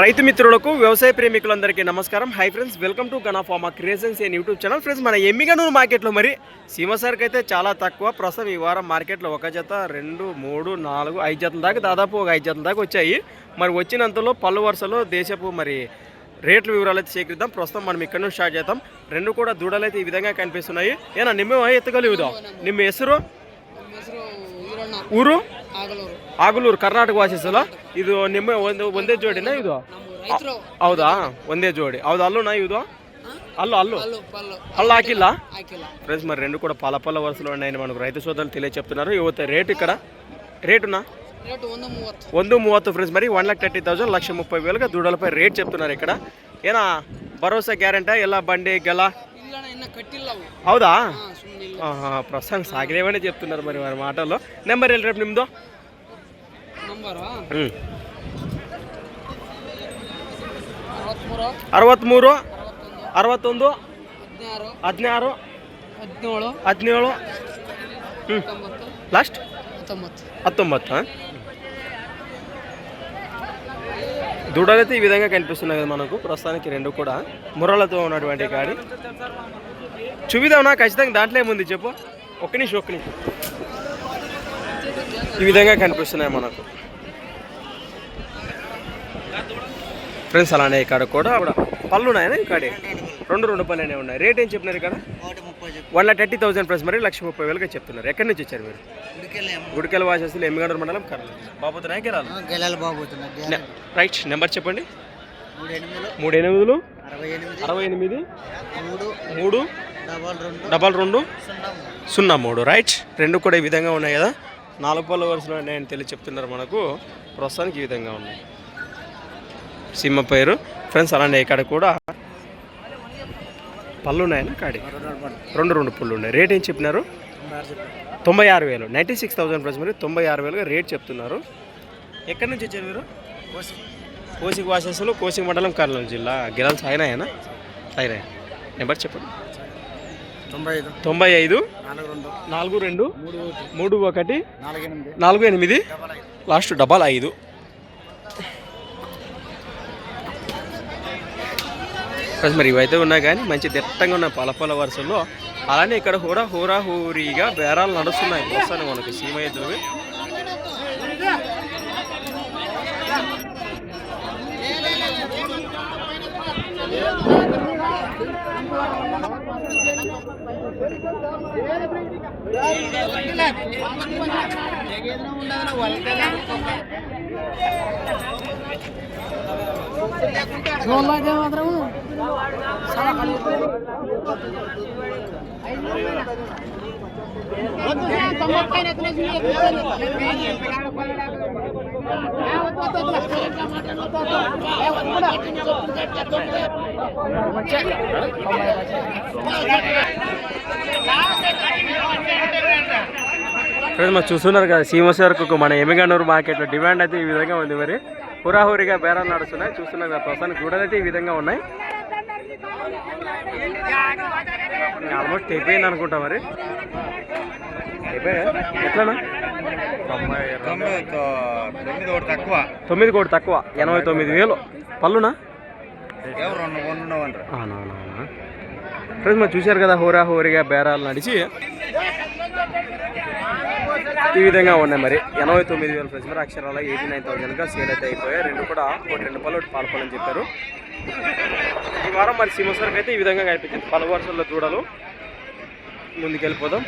రైతు మిత్రులకు వ్యవసాయ ప్రేమికులందరికీ నమస్కారం. Hi friends welcome to Gana farmer creations and YouTube channel friends మన ఎమ్మిగనూరు మార్కెట్లో మరి సీమ అయితే చాలా తక్కువ. ప్రస్తుతం ఈ వారం మార్కెట్లో ఒక జత రెండు మూడు నాలుగు ఐదు జతల దాకా దాదాపు ఒక ఐదు జతల దాకా వచ్చాయి. మరి వచ్చినంతలో పళ్ళు వరుసలో దేశపు మరి రేట్ల వివరాలు అయితే సేకరిద్దాం. ప్రస్తుతం మనం ఇక్కడ నుంచి స్టార్ట్ చేద్దాం. రెండు కూడా దూడలు అయితే ఈ విధంగా కనిపిస్తున్నాయి. ఏనా నిమ్మే ఎత్తగలుగుదాం నిమ్మ ఎసురు? ఊరు? ఆగులూరు కర్ణాటక వాసిస్తులా? ಇದು ನಿಮ್ಮ ಒಂದು ಒಂದೇ ಜೋಡಿನಾ ಇದು? ಹೌದಾ? ಒಂದೇ ಜೋಡಿ. ಹೌದು ಅಲ್ಲೂನಾ ಇದು? ಅಲ್ಲೂ ಅಲ್ಲೂ. ಅಲ್ಲ ಹಾಕಿಲ್ಲ? రైస్ ಕೂಡ రెండు కూడా పల పల వరుసలో ఉన్నాయని ರೈತ రైతు సోదరులు తెలియచెప్తున్నారు. యువత ರೇಟ್ ఇక్కడ? రేటునా? ಒಂದು ಮೂವತ್ತು ಫ್ರೆಂಡ್ಸ್ ಮರಿ one lakh thirty thousand lakh ಮುಪ್ಪೈ ವೇಲಗ ದುಡ್ಡಲಪೈ ರೇಟ್ ಚೆಪ್ತುನಾರು ఇక్కడ. ಏನ ಭರೋಸಾ ಗ್ಯಾರಂಟಾ ಎಲ್ಲ బండి గల? ಹೌದಾ ప్రస్తుతానికి సాగిదేవని చెప్తున్నారు మరి వారి మాటల్లో. నెంబర్ ನಂಬರ್ రేపు ನಿಮ್ಮದು ಅರವತ್ತ್ಮೂರು ಅರವತ್ತೊಂದು ಅರವತ್ತೊಂದು ಹದಿನಾರು ಹದಿನಾರು ಹದಿನೇಳು ಹದಿನೇಳು ಹ್ಞೂ ಹತ್ತೊಂಬತ್ತು లాస్ట్ ಹತ್ತೊಂಬತ್ತು హత్తొంబత్తు దూడలైతే ఈ విధంగా కనిపిస్తున్నాయి కదా మనకు ప్రస్తుతానికి రెండు కూడా ముర్రలతో ఉన్నటువంటి గాడి చూపిదామన్నా ఖచ్చితంగా దాంట్లో ఏముంది చెప్పు ఒక్క నిమిషం ఒక్క నిమిషం ఈ విధంగా కనిపిస్తున్నాయి మనకు ఫ్రెండ్స్ అలానే ఇక్కడ కూడా పళ్ళు ఉన్నాయనా ఇక్కడ రెండు రెండు పళ్ళనే ఉన్నాయి. రేట్ ఏం చెప్పినారు ఇక్కడ? One lakh thirty thousand plus మరి లక్ష ముప్పై వేలుగా చెప్తున్నారు. ఎక్కడి నుంచి వచ్చారు మీరు? గుడికెల వాసేసులు ఎమ్మిగడూరు మండలం కర్నూలు. గెలాలి బాగుపోతున్నా రైట్ నెంబర్ చెప్పండి. మూడు ఎనిమిదిలో. అరవై ఎనిమిది. మూడు. డబల్ రెండు. సున్నా మూడు. రైట్ రెండు కూడా ఈ విధంగా ఉన్నాయి కదా. నాలుగు పళ్ళ వరుసలో ఉన్నాయని తెలియ చెప్తున్నారు మనకు. ప్రస్తుతానికి ఈ విధంగా ఉన్నాయి. సింహ పేరు. ఫ్రెండ్స్ అలానే ఇక్కడ కూడా పళ్ళు ఉన్నాయని కాడి. రెండు రెండు పళ్ళు ఉన్నాయి రేట్ ఏం చెప్పినారు? తొంభై ఆరు వేలు. నైంటీ సిక్స్ థౌసండ్ ప్లస్ మరి తొంభై ఆరు వేలుగా రేట్ చెప్తున్నారు. ఎక్కడి నుంచి వచ్చారు మీరు? కోసిక్ వాసెస్లో కోసిక్ మండలం కర్నూలు జిల్లా. గిరాల్ సాయినాయనా సాయినాయ నెంబర్ చెప్పండి. తొంభై ఐదు. నాలుగు రెండు. మూడు ఒకటి. నాలుగు ఎనిమిది. లాస్ట్ డబల్ ఐదు. ఫ్రెండ్స్ మరి ఇవైతే ఉన్నా కానీ మంచి దిట్టంగా ఉన్న పలపల వరుసల్లో అలానే ఇక్కడ కూడా హోరా హోరీగా బేరాలు నడుస్తున్నాయి. ప్రస్తుతానికి మనకు సీమ ఎద్దులవి మాత్రం ఫ్రెండ్స్ మరి చూస్తున్నారు కదా సీమస్ వరకు మన ఎమిగనూరు మార్కెట్లో డిమాండ్ అయితే ఈ విధంగా ఉంది మరి. హురాహురిగా బేరాలు నడుస్తున్నాయి. చూస్తున్నారు కదా ప్రస్తుతానికి అయితే ఈ విధంగా ఉన్నాయి. ఆల్మోస్ట్ అయిపోయింది అనుకుంటా మరి. ఎట్లనా తొమ్మిది కోటి తక్కువ. ఎనభై తొమ్మిది వేలు. పళ్ళునా? అవునవునవునా. ఫ్రెండ్స్ మరి చూశారు కదా హోరా హోరీగా బేరాలు నడిచి. ఈ విధంగా ఉన్నాయి మరి. ఎనభై తొమ్మిది వేల ఫ్రెండ్స్ మరి అక్షరాల ఎయిటీ నైన్ థౌసండ్గా సేల్ అయితే అయిపోయాయి. రెండు కూడా ఒకటి రెండు పళ్ళు ఒకటి పాలు అని చెప్పారు. ఈ వారం మరి సీమసరికి అయితే ఈ విధంగా కనిపించింది. పలు వరుసల్లో దూడలు. ముందుకెళ్ళిపోదాం.